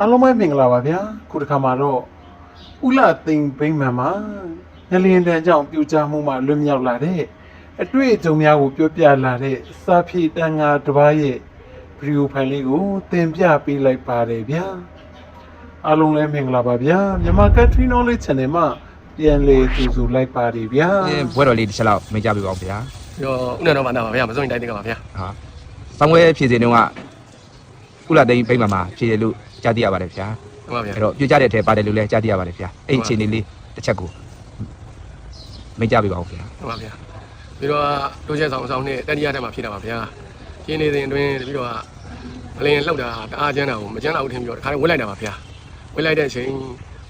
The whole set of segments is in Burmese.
အားလုံးပဲမင်္ဂလာပါဗျာခုတစ်ခါမှာတော့ဥလာသိမ်ဘိမ့်မှန်မှာငလျင်တန်းကြောင့်ပြူကြမှုမှလွတ်မြောက်လာတဲ့အတွေ့အကြုံများကိုပြောပြလာတဲ့စာဖြည့်တန်ငါတစ်ပါးရဲ့ဗီဒီယိုဖိုင်လေးကိုသင်ပြပေးလိုက်ပါတယ်ဗျာအားလုံးလည်းမင်္ဂလာပါဗျာမြန်မာ Country Knowledge Channel မှာပြန်လည်ကြိုဆိုလိုက်ပါတယ်ဗျာအဲဘွဲတော်လေးတစ်ချက်လောက်မေးကြပြပါဦးဗျာပြီးတော့ဦးနန္ဒမန္တပါဗျာမစိုးရင်တိုင်းတင်ကပါဗျာဟာဆောင်းဝဲဖြည့်စင်တုန်းကကုလသိန်းပြိမ့်မှာမှာဖြည့်တယ်လို့ ကြားသိရပါတယ်ဗျာဟုတ်ပါဗျာအဲ့တော့ပြကြတဲ့အထက်ပါတယ်လို့လည်းကြားသိရပါတယ်ဗျာအဲ့ဒီအခြေအနေလေးတစ်ချက်ကိုမေးကြပြပါဦးဗျာဟုတ်ပါဗျာပြီးတော့တိုးချက်ဆောင်ဆောင်နဲ့တတိယထက်မှာဖြစ်တာပါဗျာရှင်းနေစဉ်အတွင်းပြီးတော့အလင်းလှုပ်တာတအားကျန်းတာကိုမကျန်းတာဘူးထင်ပြီးတော့တခါတည်းဝက်လိုက်တာပါဗျာဝက်လိုက်တဲ့အချိန်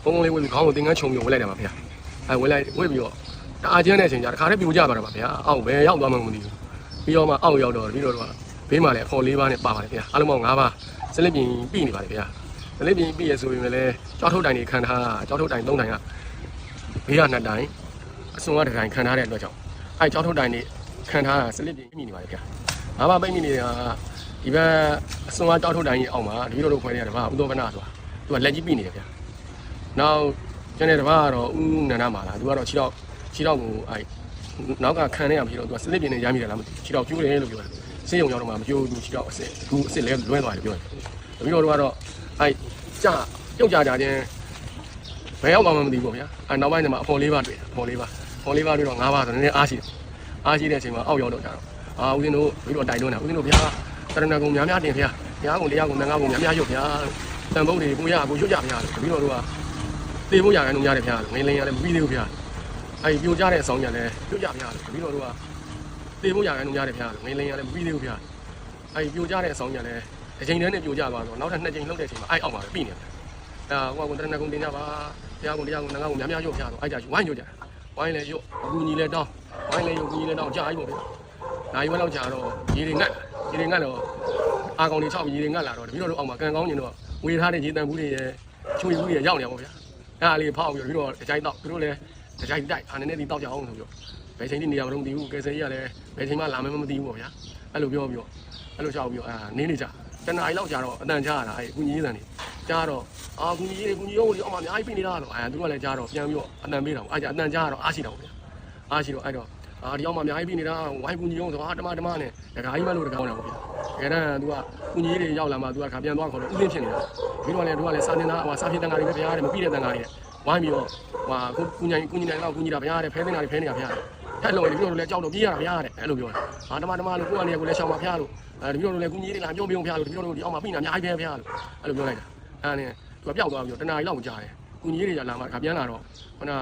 ပုံပုံလေးဝက်ပြီးခေါင်းကိုတင်ကန်းခြုံပြီးဝက်လိုက်တာပါဗျာအဲဝက်လိုက်ဝက်ပြီးတော့တအားကျန်းတဲ့အချိန်ကျတခါတည်းပြိုကျသွားတာပါဗျာအောက်ဘယ်ရောက်သွားမှမသိဘူးပြီးတော့မှအောက်ရောက်တော့ပြီးတော့တော့ဘေးမှာလည်းအခေါ်၄ပါးနဲ့ပါပါတယ်ဗျာအားလုံးပေါင်း၅ပါး စလစ်ပြင်ပြီးနေပါတယ်ဗျာစလစ်ပြင်ပြီးရဆိုရင်လည်းကြောက်ထုတ်တိုင်တွေခံထားတာကြောက်ထုတ်တိုင်၃တိုင်ကဘေးကနှစ်တိုင်အစွန်ကတစ်တိုင်းခံထားတဲ့အတွက်ကြောင့်အဲကြောက်ထုတ်တိုင်းနေခံထားတာစလစ်ပြင်မိနေပါလေဗျာငါးပါးပိတ်မိနေတာဒီဘက်အစွန်ကကြောက်ထုတ်တိုင်းကြီးအောက်မှာဒီလိုလိုခွဲနေရတယ်ဗျာဥသောကနာဆိုတာသူကလက်ကြီးပြနေတယ်ဗျာနောက်ကျန်တဲ့တစ်ပါးကတော့ဥနန္ဒမာလာသူကတော့ခြေတော့ခြေတော့ကိုအဲနောက်ကခံနေရမှာခြေတော့သူကစလစ်ပြင်နေရမိတယ်လားမသိခြေတော့ကျိုးတယ်လို့ပြောတယ် စေးရုံရောက်တော့မှမကျိုးဘူးခြေတော့အစ်စ်သူအစ်စ်လဲလွဲသွားတယ်ပြောတယ်ပြီးတော့တို့ကတော့အဲကြာပြုတ်ကြကြချင်းဘယ်ရောက်မှမသိဘူးဗျာအဲနောက်ပိုင်းကျမှအဖော်လေးပါတွေ့အဖော်လေးပါအဖော်လေးပါတွေ့တော့၅ပါးဆိုတော့နည်းနည်းအားရှိတယ်အားရှိတဲ့အချိန်မှာအောက်ရောက်တော့ကြတော့အာဦးဇင်းတို့ပြီးတော့တိုင်တွန်းတာဦးဇင်းတို့ဗျာတရဏဂုံများများတင်ဗျာဘုရားကုံတရားကုံငါးကုံများများရုပ်ဗျာတန်ဖို့တွေကိုရကိုရွတ်ကြဗျာလို့ပြီးတော့တို့ကတေဖို့ရခိုင်းလို့ရတယ်ဗျာလို့ငင်းလင်းရတယ်မပြီးသေးဘူးဗျာအဲပြိုကြတဲ့အဆောင်ကြလည်းရွတ်ကြဗျာလို့ပြီးတော့တို့က တေဖို့ရခိုင်းလို့ရတယ်ဗျာလို့ငင်းလင်းရတယ်မပြီးသေးဘူးဗျာအဲပြိုကြတဲ့အဆောင်ကြလည်းတစ်ချိန်တည်းနဲ့ပြိုကြသွားတော့နောက်ထပ်နှစ်ချိန်လှုပ်တဲ့အချိန်မှာအဲအောက်မှာပဲပြီးနေတယ်အာဟိုကတရဏဂုံတင်ကြပါတရားကုန်တရားကုန်ငါးကုန်များများရုပ်ဖျားတော့အဲ့ကြဝိုင်းရုပ်ကြဝိုင်းလဲရုပ်အကူညီလဲတောင်းဝိုင်းလဲရုပ်ကူညီလဲတောင်းကြာကြီးပေါ့ဗျာနိုင်ဝဲလောက်ကြာတော့ရေတွေငတ်ရေတွေငတ်တော့အာကောင်တွေချောက်ပြီးရေတွေငတ်လာတော့တပည့်တော်တို့အောက်မှာကန်ကောင်းကျင်တော့ဝေထားတဲ့ရေတန်ဘူးတွေရဲ့ချွေဘူးတွေရောက်နေပါဗျာအဲ့ဒါလေးဖောက်ပြီးတော့တကြိုက်တော့သူတို့လည်းတကြိုက်တိုက်အာနေနေတီတောက်ကြအောင်ဆိုပြီးတော့ ဘယ်ချိန်ထိနေရမလို့မသိဘူးကယ်ဆယ်ကြီးကလည်းဘယ်ချိန်မှလာမယ်မသိဘူးပေါ့ဗျာအဲ့လိုပြောပြီးတော့အဲ့လိုချောက်ပြီးတော့အာနေနေကြတနားရီလောက်ကြာတော့အတန်ချရတာအဲ့ကူညီရေးတန်တွေကြားတော့အာကူကြီးတွေကူကြီးရုံးတွေအောက်မှာအများကြီးပြင်နေတာတော့အဲသူကလည်းကြားတော့ပြန်ပြီးတော့အတန်ပေးတာပေါ့အဲကြအတန်ကြားတော့အားရှိတာပေါ့ဗျာအားရှိတော့အဲ့တော့အာဒီအောက်မှာအများကြီးပြင်နေတာဝိုင်းကူကြီးရုံးဆိုဟာတမတမနဲ့ဒကာကြီးမလို့ဒကာအောင်တာပေါ့ဗျာတကယ်တမ်းသူကကူကြီးတွေရောက်လာမှသူကခါပြန်သွားခေါ်တော့ဥသိဖြစ်နေတာပြီးတော့လည်းသူကလည်းစာတင်သားဟိုစာဖြစ်တန်ဃာတွေပဲဗျာတဲ့မပြီးတဲ့တန်ဃာတွေဝိုင်းပြီးတော့ဟိုကူကူညီကူညီနိုင်တော့ကူညီတာဗျာတဲ့ဖဲတင်တာတွေဖဲနေတာဗျာ ထက်လို့ပြီးတော့လည်းကြောက်တော့ပြေးရတာဗျာတဲ့အဲ့လိုပြောတယ်ဟာတမတမလို့ကိုယ့်အနေကိုလည်းရှောင်ပါဗျာလို့အဲဒီပြီးတော့လည်းကူညီတွေလာပြုံးပြုံးဗျာလို့ဒီတော့ဒီအောက်မှာပြင်တာအများကြီးပဲဗျာလို့အဲ့လိုပြောလိုက်တာအဲ့နဲ့သူကပျောက်သွားပြီးတော့တနားရီလောက်ကြာတယ်။ကုညီရေးတွေလာမှခါပြန်လာတော့ခုန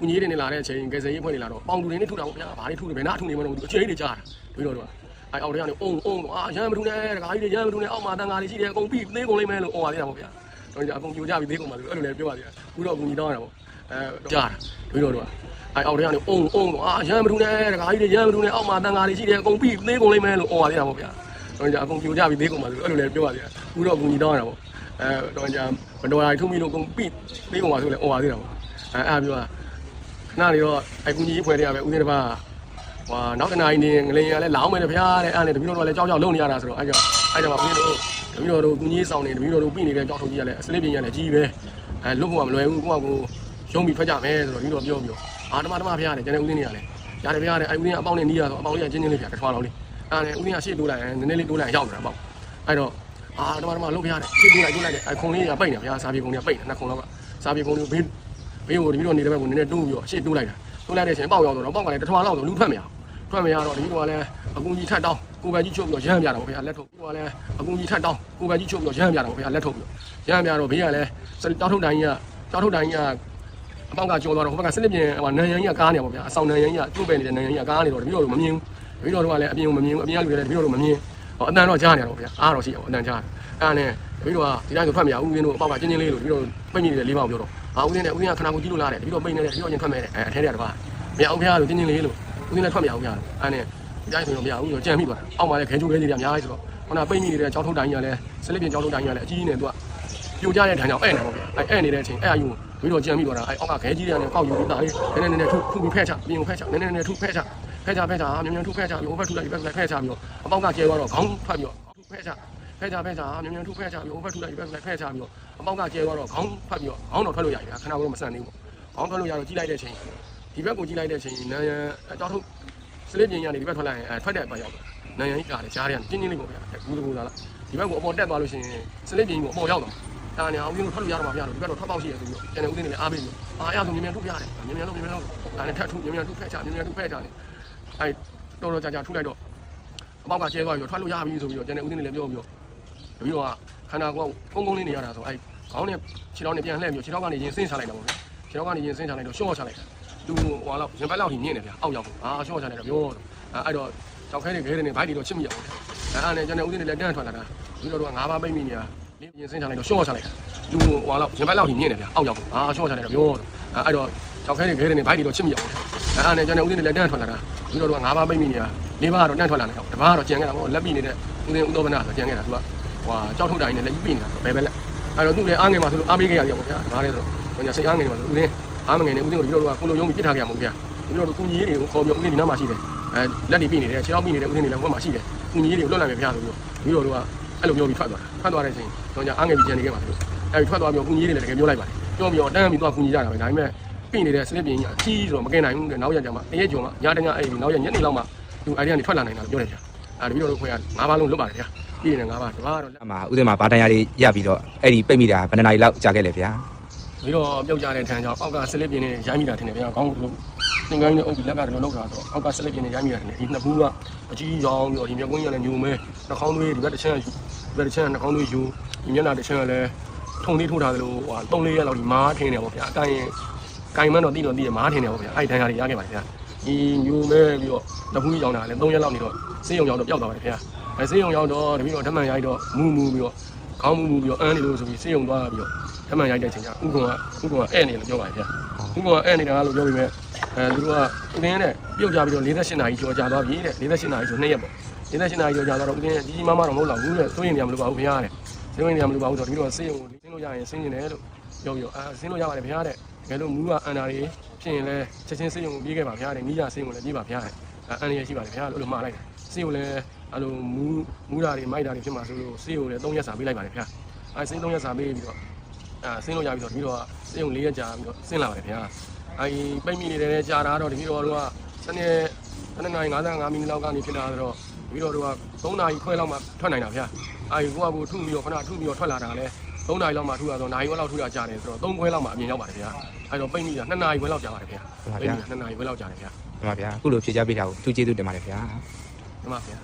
ကုညီရေးတွေနဲ့လာတဲ့အချိန်ကယ်ဆယ်ရေးဖွဲ့တွေလာတော့ပေါင်တူတွေနဲ့ထုတာပေါ့ဗျာ။ဘာတွေထုနေဘယ်နာထုနေမလို့သူအချိန်တွေကြာတာ။ပြီးတော့တော့အဲအောက်ထဲကနေအုံအုံအာရမ်းမထုနဲ့တခါကြီးတွေရမ်းမထုနဲ့အောက်မှာတန်ဃာတွေရှိတယ်အကုန်ပြီးသေးကုန်လိမ့်မယ်လို့អော်ပါသေးတာပေါ့ဗျာ။တော့ကြအကုန်ပြိုကြပြီးသေးကုန်ပါလို့အဲ့လိုလည်းပြောပါသေးတယ်။ခုတော့ကုညီတောင်းရတာပေါ့။ အဲကြာတာပြီးတော့တော့အဲအောက်ထဲကနေအုံအုံအာရမ်းမထုနဲ့တခါကြီးတွေရမ်းမထုနဲ့အောက်မှာတန်ဃာတွေရှိတယ်အကုန်ပြီးသေးကုန်လိမ့်မယ်လို့អော်ပါသေးတာပေါ့ဗျာ။တော့ကြအကုန်ပြိုကြပြီးသေးကုန်ပါလို့အဲ့လိုလည်းပြောပါသေးတယ်။ခုတော့ကုညီတောင်းရတာပေါ့။အဲတော့ကြာမတော်ရီထုမိလို့ကုန်ပြီသေးကုန်ပါဆိုလဲអော်ပါသေးတာပေါ့အဲအဲ့ပြောတာခဏလေးတော့အကူကြီးဖွဲ့တွေကပဲဦးနေတပါဟွာနောက်တနာရီနေငလင်ရလဲလောင်းမယ်ဗျာတဲ့အဲ့နဲ့တပည့်တော်တို့လည်းကြောက်ကြောက်လုံနေရတာဆိုတော့အဲ့ကြောင့်အဲ့ကြောင့်ပါဦးနေတို့တပည့်တော်တို့ကူကြီးဆောင်နေတပည့်တော်တို့ပြီနေတဲ့ကြောက်ထုတ်ကြီးရလဲအစလစ်ပြင်းရလဲကြီးပဲအဲလွတ်ဖို့ကမလွယ်ဘူးကိုကကို ရုံးပြီးထွက်ကြမယ်ဆိုတော့တပည့်တော်ပြောပြောအာတမတမဗျာတဲ့ကျန်တဲ့ဦးနေနေရလဲရတယ်ဗျာတဲ့အဲ့ဦးနေအပေါင်းနဲ့နီးရဆိုအပေါင်းလေးကချင်းချင်းလေးဗျာတစ်ထွားလောက်လေးအဲ့နဲ့ဦးနေကရှေ့တိုးလိုက်နည်းနည်းလေးတိုးလိုက်ရောက်နေတာပေါ့အဲ့တော့အာတမတမလုတ်ပြရတယ်ပြစ်ပြလိုက်ပြစ်လိုက်တယ်အခွန်လေးကပိတ်နေဗျာစာပြေကုန်တွေကပိတ်နေနှစ်ခွန်လောက်ကစာပြေကုန်တွေဘေးဘေးကိုဒီလိုနေတဲ့ဘက်ကိုနည်းနည်းတွန်းပြီးတော့ရှေ့တိုးလိုက်တာတိုးလိုက်တဲ့အချိန်ပေါက်ရောက်တော့ပေါက်ကလည်းတစ်ထွားလောက်ဆိုလူထွက်မရထွက်မရတော့ဒီလိုကလည်းအကူကြီးထတ်တောင်းကိုပဲကြီးချုပ်ပြီးတော့ရမ်းပြတာပေါ့ဗျာလက်ထုတ်ဒီလိုကလည်းအကူကြီးထတ်တောင်းကိုပဲကြီးချုပ်ပြီးတော့ရမ်းပြတာပေါ့ဗျာလက်ထုတ်ပြီးတော့ရမ်းပြတော့ဘေးကလည်းတောက်ထုတ်တိုင်းကတောက်ထုတ်တိုင်းက အပေါက်ကကျော်သွားတော့ဟိုဘက်ကစနစ်ပြင်ဟိုနန်ရန်ကြီးကကားနေပါဗျာအဆောင်နန်ရန်ကြီးကသူ့ပဲနေတဲ့နန်ရန်ကြီးကကားနေတော့တပည့်တော်တို့မမြင်ဘူးတပည့်တော်တို့ကလည်းအပြင်ကိုမမြင်ဘူးအပြင်ကလူတွေလည်းတပည့်တော်တို့မမြင်ဟောအတန်တော့ကြားနေတော့ဗျာအားတော့ရှိအောင်အတန်ကြားအဲ့ဒါနဲ့တပည့်တော်ကဒီတိုင်းဆိုထွက်မရဘူးဦးရင်းတို့အပေါက်ကချင်းချင်းလေးလို့တပည့်တော်ပိတ်မိနေတဲ့လေးပေါက်ပြောတော့အာဦးရင်းနဲ့ဦးရင်းကခဏကိုကြည့်လို့လားတဲ့တပည့်တော်ပိတ်နေတယ်တပည့်တော်ချင်းထွက်မယ်တဲ့အဲအထဲထဲတပါမရအောင်ဖះလို့ချင်းချင်းလေးလို့ဦးရင်းနဲ့ထွက်မရဘူးဖះလို့အဲ့နဲ့ဒီတိုင်းဆိုတော့မရဘူးဆိုတော့ကြံမိသွားတာအောက်မှာလည်းခဲချိုးလေးတွေအများကြီးဆိုတော့ခုနပိတ်မိနေတဲ့ကြောက်ထုတ်တိုင်းကြီးကလည်းစလစ်ပြင်ကြောက်ထုတ်တိုင်းကြီးကလည်းအကြီးကြီးနဲ့သူကပြိုကျတဲ့ထန်ကြောင်အဲ့နေပေါ့ဗျအဲ့အဲ့နေတဲ့အချိန်အဲ့အယူ တပည့်တော်ကြံမိသွားတာအဲ့အောက်ကခဲကြီးတွေနဲ့ကောက်ယူပြီးတာလေးနည်းနည်းနည်းထုထုပြီးဖဲချပြင်ကိုဖဲချနည်းနည်းနည်းထုဖဲချဖဲချဖဲချမြန်မြန်ထုဖဲချပြီး over ထုလိုက်ဖဲချဖဲချပြီးတော့အပေါက်ကကျဲသွားတော့ခေါင်းဖတ်ပြီးတော့ထုဖဲချဖဖဲချဖဲချမြန်မြန်ထုဖဲချပြီးဟိုဘက်ထုလိုက်ဒီဘက်လိုက်ဖဲချပြီးတော့အပေါက်ကကျဲသွားတော့ခေါင်းဖတ်ပြီးတော့ခေါင်းတော့ထွက်လို့ရတယ်ဗျာခဏကတော့မဆန်သေးဘူးခေါင်းထွက်လို့ရတော့ကြီးလိုက်တဲ့ချိန်ဒီဘက်ကိုကြီးလိုက်တဲ့ချိန်နန်းရန်တောက်ထုတ်စလစ်ပြင်းရနေဒီဘက်ထွက်လိုက်ရင်အဲထွက်တဲ့ဘက်ရောက်နန်းရန်ကြီးကားတယ်ကြားရတယ်တင်းတင်းလေးပေါ့ဗျာကူးကူးလာလားဒီဘက်ကိုအပေါ်တက်သွားလို့ရှိရင်စလစ်ပြင်းကိုအပေါ်ရောက်တော့ ဒါနဲ့အောင်ပြီးတော့ထွက်လို့ရတော့မှာဗျာဒီဘက်တော့ထွက်ပေါက်ရှိရဆိုပြီးတော့ကျန်တဲ့ဦးသိန်းတွေအားပေးပြီးအာရဆိုမြန်မြန်ထုပြရတယ်မြန်မြန်လို့မြန်မြန်လို့ဒါနဲ့ထပ်ထုမြန်မြန်ထုဖဲချမြန်မြန်ထုဖဲချတယ်အဲတော်တော်ကြာကြာထုလိုက်တော့အပေါက်ကကျဲသွားပြီးတော့ထွက်လို့ရပြီဆိုပြီးတော့ကျန်တဲ့ဦးသိန်းတွေလည်းပြောပြီးတော့တပီတော့ခန္ဓာကိုယ်ကုန်းကုန်းလေးနေရတာဆိုအဲခေါင်းနဲ့ခြေထောက်နဲ့ပြန်လှည့်ပြီးခြေထောက်ကနေရင်ဆင်းချလိုက်တာပေါ့ဗျခြေထောက်ကနေရင်ဆင်းချလိုက်တော့ရှော့ချလိုက်တာသူဟိုလောက်ရင်ပတ်လောက်ထိမြင့်နေဗျအောက်ရောက်ဘူးအာရှော့ချလိုက်တော့ပြောတော့အဲအဲ့တော့ကြောက်ခဲနေခဲနေဘိုက်တွေတော့ချစ်မိရအောင်အဲအဲ့နဲ့ကျွန်တော်ဦးသိန်းတွေလည်းတန်းထွက်လာတာပြီးတော့ငါးပါးပိတ်မိနေတာ လေးရင်ဆင်းချလိုက်တော့ရှော့ချလိုက်တာသူဟိုလောက်ရင်ပတ်လောက်ထိမြင့်နေဗျအောက်ရောက်ဘူးအာရှော့ချလိုက်တော့ပြောတော့အဲအဲ့တော့ကြောက်ခဲနေခဲနေဘိုက်တွေတော့ချစ်မိရအောင်အဲအဲ့နဲ့ကျွန်တော်ဦးသိန်းတွေလည်းတန်းထွက်လာတာပြီးတော့ငါးပါးပိတ်မိနေတာလေးပါးတော့တန်းထွက်လာတယ်တော့တပါးတော့ကြံခဲ့တာပေါ့လက်ပြီးနေတဲ့ဦးသိန်းဦးတော်ဗနာဆိုကြံခဲ့တာသူကဟွာကြောက်ထုတ်တိုင်းနဲ့လက်ကြီးပြင်နေတာဘယ်ပဲလက်အဲ့တော့သူ့လည်းအားငယ်မှာဆိုလို့အားပေးခဲ့ရတယ်ပေါ့ဗျာဒါလည်းဆိုတော့ညာစိတ်အားငယ်နေမှာဆိုဦးလင်းအားမငယ်နေဦးလင်းကိုဒီလိုတော့ကိုလိုယုံပြီးပြစ်ထားခဲ့ရမှာဗျာဒီလိုတော့ကုကြီးတွေကိုခေါ်ပြီးဦးလင်းဒီနားမှာရှိတယ်အဲလက်တွေပြနေတယ်ခြေထောက်ပြနေတယ်ဦးလင်းတွေလည်းဘက်မှာရှိတယ်ကုကြီးတွေကိုလွတ်လိုက်မယ်ဗျာဆိုပြီးတော့ဒီလိုတော့ အဲ့လိုပြောပြီးထွက်သွားတာထွက်သွားတဲ့အချိန်တော့ညာအားငယ်ပြီးကြံနေခဲ့ပါလို့အဲ့ထွက်သွားပြီးကုကြီးတွေလည်းတကယ်ပြောလိုက်ပါတယ်ပြောပြီးတော့တန်းပြီးတော့ကုကြီးကြတာပဲဒါပေမဲ့ပြနေတဲ့စလစ်ပြင်းကြီးအကြီးဆိုတော့မကင်နိုင်ဘူးတဲ့နောက်ရကြမှာတရက်ကျော်မှာညတညအဲ့ဒီနောက်ရညနေလောက်မှာသူအဲ့ဒီကနေထွက်လာနိုင်တာလို့ပြောတယ်ဗျာအဲ့ဒီပြီးတော့ခွဲကငါးပါးလုံးလွတ်ပါတယ်ဗျာပြီးနေငါးပါးတပါးတော့အမှဥစဉ်မှာဗာတန်ရလေးရပြီးတော့အဲ့ဒီပိတ်မိတာဘယ်နှစ်နာရီလောက်ကြာခဲ့လဲဗျာပြီးတော့ပြုတ်ကြတဲ့ထန်းကြောင့်အောက်ကဆလစ်ပြင်းနဲ့ရိုင်းမိတာထင်တယ်ဗျာခေါင်းက သင်္ကန်းနဲ့အုပ်ပြီးလက်ကတည်းကလောက်တာတော့အောက်ကဆလစ်ပြင်းနဲ့ရိုင်းမိတာထင်တယ်ဒီနှစ်ဘူးကအကြီးရောင်ပြီးတော့ဒီမျက်ကွင်းရလည်းညူမဲနှာခေါင်းသွေးဒီဘက်တစ်ချမ်းဒီဘက်တစ်ချမ်းနှာခေါင်းသွေးယူဒီမျက်နှာတစ်ချမ်းလည်းထုံလေးထိုးထားသလိုဟို3 4ရက်လောက်ဒီမားထင်းနေပေါ့ဗျာအတိုင်းကင်မန်းတော့တိတော့တိရမားထင်းနေပေါ့ဗျာအဲ့ဒဏ်ရာတွေရခဲ့ပါတယ်ဗျာဒီညူမဲပြီးတော့နှစ်ဘူးရောင်တာလည်း3ရက်လောက်နေတော့စေးရုံရောက်တော့ပျောက်သွားပါတယ်ဗျာအဲစေးရုံရောက်တော့တပည့်တော့ဓမ္မရိုက်တော့မူးမူးပြီးတော့ခေါင်းမူးမူးပြီးတော့အန်းနေလို့ဆိုပြီးစေးရုံသွားပြီးတော့ဓမ္မရိုက်တဲ့အချိန်ကျဥက္ကုံကဥက္ကုံကအဲ့နေလို့ပြောပါရဲ့ဗျာဥက္ကုံကအဲ့နေတာလို့ပြောပြီးမဲ့ အဲသူတို့ကဦးင်းနဲ့ပြုတ်ကြပြီးတော့48နာရီကျော်ကြာသွားပြီတဲ့48နာရီဆို2ရက်ပေါ့48နာရီကျော်ကြာသွားတော့ဦးင်းကြီးကြီးမားမားတော့မဟုတ်တော့ဘူးတဲ့စိုးရင်နေရမလို့ပါဘူးဗျာတဲ့စိုးရင်နေရမလို့ပါဘူးဆိုတော့ဒီလိုဆေးရုံကိုဆင်းလို့ရရင်ဆင်းနေတယ်လို့ပြောပြီးတော့အာဆင်းလို့ရပါတယ်ဗျာတဲ့တကယ်လို့မူးကအန်တာတွေဖြစ်ရင်လည်းချက်ချင်းဆေးရုံကိုပြေးခဲ့ပါဗျာတဲ့မိကြဆေးရုံလည်းပြေးပါဗျာတဲ့အန်ရရှိပါတယ်ဗျာလို့မှားလိုက်ဆေးရုံလည်းအဲ့လိုမူးမူးတာတွေမိုက်တာတွေဖြစ်မှာဆိုလို့ဆေးရုံလည်း3ရက်စာပေးလိုက်ပါတယ်ဗျာအဲဆေး3ရက်စာပေးပြီးတော့အာဆင်းလို့ရပြီးတော့တပီတော့စေယုံ၄ရက်ကြာပြီးတော့ဆင်းလာပါတယ်ဗျာ အဲဒီပိတ်မိနေတယ်ကြာတာတော့တပီတော့တို့ကစနေစနေနိုင်55မိနစ်လောက်ကနေဖြစ်လာတော့တပီတော့တို့က3နာရီခွဲလောက်မှထွက်နိုင်တာဗျာအဲဒီကိုကကိုထုပြီးတော့ခဏထုပြီးတော့ထွက်လာတာလည်း3နာရီလောက်မှထုရတော့နာရီဝက်လောက်ထုရကြာတယ်ဆိုတော့3ခွဲလောက်မှအမြင်ရောက်ပါတယ်ဗျာအဲတော့ပိတ်မိတာ2နာရီခွဲလောက်ကြာပါတယ်ဗျာပိတ်မိတာ2နာရီခွဲလောက်ကြာတယ်ဗျာဟုတ်ပါဗျာအခုလိုဖြေချပေးတာကိုသူကျေးဇူးတင်ပါတယ်ဗျာဒီမှာဗျာ